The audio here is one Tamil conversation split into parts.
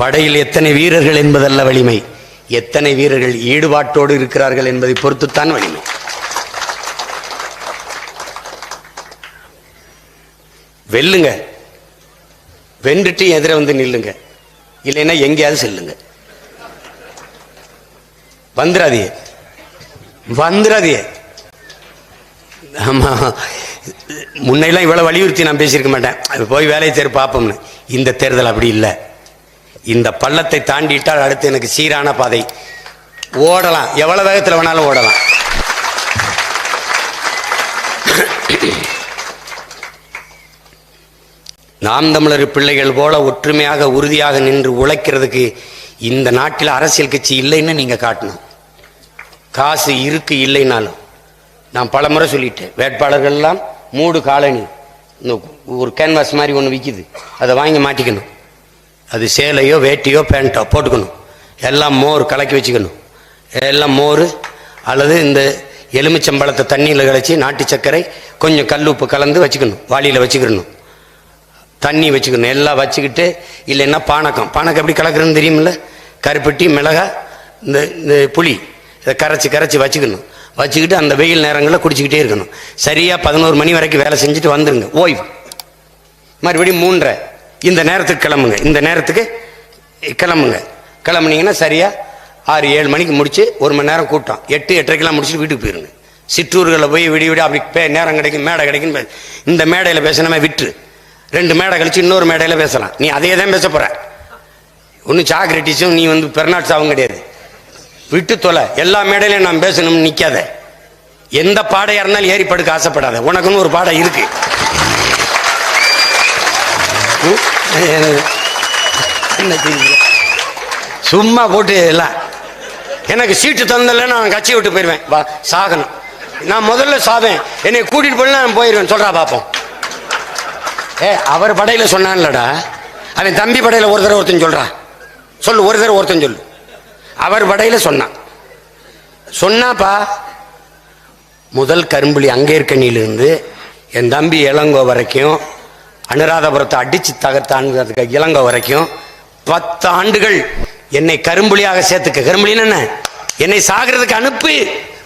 படையில் எத்தனை வீரர்கள் என்பதல்ல வலிமை. எத்தனை வீரர்கள் ஈடுபாட்டோடு இருக்கிறார்கள் என்பதை பொறுத்துத்தான் வலிமை. வெல்லுங்க. வென்றுட்டு எதிர வந்து நில்லுங்க. இல்லைன்னா எங்கேயாவது செல்லுங்க. வந்துடாதியே வந்துடாதியே ஆமா. முன்னையெல்லாம் இவ்வளவு வலியுறுத்தி நான் பேசியிருக்க மாட்டேன். அது போய் வேலையை தேர் பார்ப்போம்னு. இந்த தேர்தல் அப்படி இல்லை. இந்த பள்ளத்தை தாண்டிட்டால் அடுத்து எனக்கு சீரான பாதை. ஓடலாம். எவ்வளவு வேகத்தில் வேணாலும் ஓடலாம். நாம் தமிழர் பிள்ளைகள் போல ஒற்றுமையாக உறுதியாக நின்று உழைக்கிறதுக்கு இந்த நாட்டில் அரசியல் கட்சி இல்லைன்னு நீங்க காட்டணும். காசு இருக்கு இல்லைனாலும். நான் பல முறை சொல்லிட்டேன். வேட்பாளர்கள்லாம் மூடு காலனி. ஒரு கேன்வாஸ் மாதிரி ஒன்று விற்கிது அதை வாங்கி மாட்டிக்கணும். அது சேலையோ வேட்டியோ பேண்ட்டோ போட்டுக்கணும். எல்லாம் மோர் கலக்கி வச்சுக்கணும். எல்லாம் மோர் அல்லது இந்த எலுமிச்சம்பழத்தை தண்ணியில் கழிச்சு நாட்டு சர்க்கரை கொஞ்சம் கல் உப்பு கலந்து வச்சுக்கணும். வாளியில் வச்சுக்கிடணும். தண்ணி வச்சுக்கணும். எல்லாம் வச்சுக்கிட்டு இல்லைன்னா பானக்கம் பானக்கம் எப்படி கலக்குறதுன்னு தெரியுமில்ல? கருப்பட்டி மிளகா இந்த இந்த புளி. இதை கரைச்சி கரைச்சி வச்சுக்கணும். வச்சுக்கிட்டு அந்த வெயில் நேரங்களில் குடிச்சிக்கிட்டே இருக்கணும். சரியாக பதினோரு மணி வரைக்கும் வேலை செஞ்சுட்டு வந்துடுங்க ஓய்வு. மறுபடியும் மூன்றரை. இந்த நேரத்துக்கு கிளம்புங்க. இந்த நேரத்துக்கு கிளம்புங்க. கிளம்புனீங்கன்னா சரியா? ஆறு ஏழு மணிக்கு முடிச்சு ஒரு மணி நேரம் கூட்டம். எட்டு எட்டரைக்கெல்லாம் முடிச்சுட்டு வீட்டுக்கு போயிருங்க. சிற்றூர்களில் போய் விடி விட அப்படி பே நேரம் கிடைக்கும் மேடை கிடைக்கும் இந்த மேடையில் பேசினமே விட்டுரு. ரெண்டு மேடை கழிச்சு இன்னொரு மேடையில் பேசலாம். நீ அதே தான் பேச போற. ஒன்றும் சாக்ரட்டிஸும் நீ வந்து பெர்னாட்ஸ் ஆகும் கிடையாது. விட்டு தொலை. எல்லா மேடையிலையும் நான் பேசணும்னு நிற்காத எந்த பாடையாக இருந்தாலும் ஏறி படுக்க ஆசைப்படாத. உனக்குன்னு ஒரு பாடம் இருக்குது சும்மா போட்டு எல்லாம். எனக்கு சீட்டு தந்தல நான் கட்சி விட்டு போயிடுவேன். வா சாகணும். நான் முதல்ல சாவேன். என்னை கூட்டிட்டு போய் நான் போயிடுவேன். சொல்றா பாப்போம். ஏ அவர் படையில சொன்னான்லடா. அவன் தம்பி படையில ஒரு தடவை ஒருத்தன் சொல்றான் சொல்லு ஒரு தடவை ஒருத்தன் சொல்லு. அவர் படையில சொன்னான். சொன்னாப்பா முதல் கரும்புலி அங்கே அங்கேற்கனியிலிருந்து என் தம்பி இளங்கோ வரைக்கும் அனுராதபுரத்தை அடிச்சு தகர்த்தான்னு இளங்கோ வரைக்கும் பத்து ஆண்டுகள் என்னை கரும்புலியாக சேர்த்துக்க. கரும்புலின்னு என்ன? என்னை சாகிறதுக்கு அனுப்பி.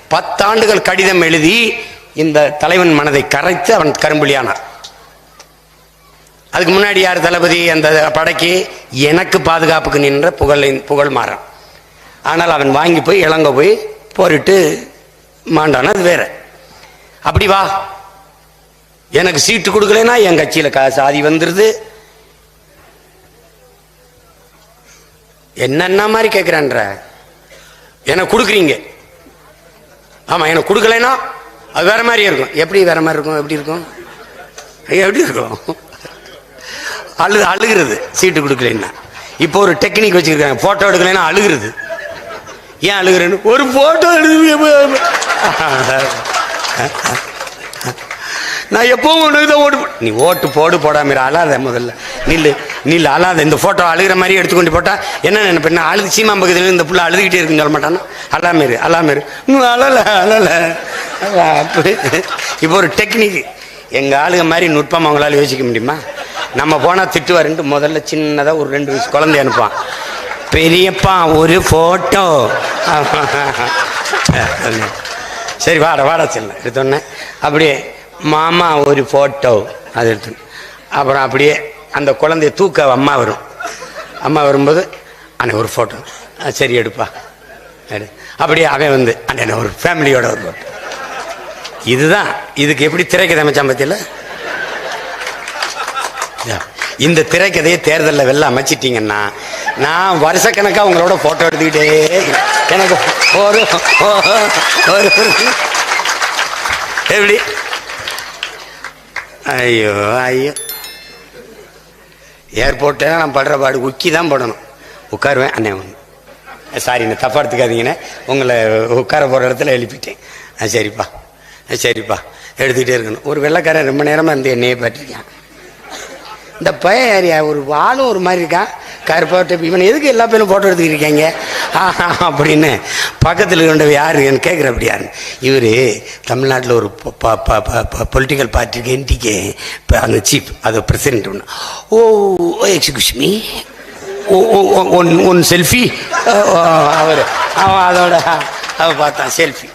பத்து ஆண்டுகள் கடிதம் எழுதி இந்த தலைவன் மனதை கரைத்து அவன் கரும்புலியானார். அதுக்கு முன்னாடி யார் தளபதி அந்த படைக்கு? எனக்கு பாதுகாப்புக்கு நின்ற புகழ் புகழ் மாறான். ஆனால் அவன் வாங்கி போய் இளங்க போய் போரிட்டு மாண்டான். அது வேற. அப்படி வா. எனக்கு சீட்டு கொடுக்கலைன்னா என் கட்சியில கா- சாதி வந்துருது என்னென்ன மாதிரி கேட்குறான்ற எனக்கு கொடுக்குறீங்க ஆமா எனக்கு கொடுக்கலைன்னா அது வேற மாதிரி இருக்கும் எப்படி வேற மாதிரி இருக்கும் எப்படி இருக்கும் எப்படி இருக்கும் அழு அழுகிறது சீட்டு கொடுக்கலன்னா இப்போ ஒரு டெக்னிக் வச்சிருக்காங்க போட்டோ எடுக்கலைன்னா அழுகிறது ஏன் அழுகிறேன்னு ஒரு போட்டோ எடுக்க நான் எப்பவும் உனக்கு தான் ஓட்டு நீ ஓட்டு போடு போடாம அழாத முதல்ல. நில்லு நில்லு அழாத. இந்த ஃபோட்டோ அழுகிற மாதிரி எடுத்துக்கொண்டு போட்டால் என்ன நினைப்ப என்ன அழுது? சீமா பகுதியில் இந்த புள்ள அழுதுகிட்டே இருக்குன்னு சொல்ல மாட்டானா? அழாம இரு இன்னும் அழல அழல. அப்படி. இப்போ ஒரு டெக்னிக் எங்கள் ஆளுங்க மாதிரி நுட்பம் அவங்களால யோசிக்க முடியுமா? நம்ம போனால் திட்டுவாருன்ட்டு முதல்ல சின்னதாக ஒரு ரெண்டு வயசு குழந்தை அனுப்பான் பெரியப்பா ஒரு ஃபோட்டோ சரி வாட வாடா செல்ல. எடுத்தோன்னே அப்படியே மாமா ஒரு ஃபோட்டோ அது எடுத்து அப்புறம் அப்படியே அந்த குழந்தைய தூக்க அம்மா வரும். அம்மா வரும்போது அண்ணன் ஒரு ஃபோட்டோ சரி எடுப்பா. அப்படியே அவன் வந்து அண்ணன் ஒரு ஃபேமிலியோட ஒரு ஃபோட்டோ இதுதான். இதுக்கு எப்படி திரைக்கதை அமைச்சான் பத்தியில்? இந்த திரைக்கதையை தேர்தலில் வெளில அமைச்சிட்டிங்கன்னா நான் வருஷக்கணக்காக உங்களோட ஃபோட்டோ எடுத்துக்கிட்டே எனக்கு ஒரு ஒரு- எப்படி? ஐயோ ஐயோ. ஏர்போர்ட்டில் நான் படுற பாடு உக்கி தான் போடணும். உட்காருவேன் அண்ணே. ஒன்று சாரி நான் தப்பா எடுத்துக்காதீங்கண்ணே. உங்களை உட்கார போகிற இடத்துல எழுப்பிட்டேன். ஆ சரிப்பா. ஆ சரிப்பா. எடுத்துக்கிட்டே இருக்கணும். ஒரு வெள்ளைக்காரன் ரொம்ப நேரமாக இருந்து என்னையே பார்த்துருக்கான் இந்த பையன் ஒரு ஆளும் ஒரு மாதிரி இருக்கான். கருப்பாட்டு இவன் எதுக்கு எல்லா பேரும் ஃபோட்டோ எடுத்துக்கிட்டு ஆஹா, அப்படின்னு பக்கத்தில் இருந்தவ யாரு எனக்கு கேட்குற அப்படி யாரு? இவர் தமிழ்நாட்டில் ஒரு பொலிட்டிக்கல் பார்ட்டிக்கு என்டிக்கு இப்போ அந்த சீஃப் அது பிரசிடென்ட் ஒன்று oh excuse me one selfie அவர். அவன் அதோட அவன் பார்த்தான் செல்ஃபி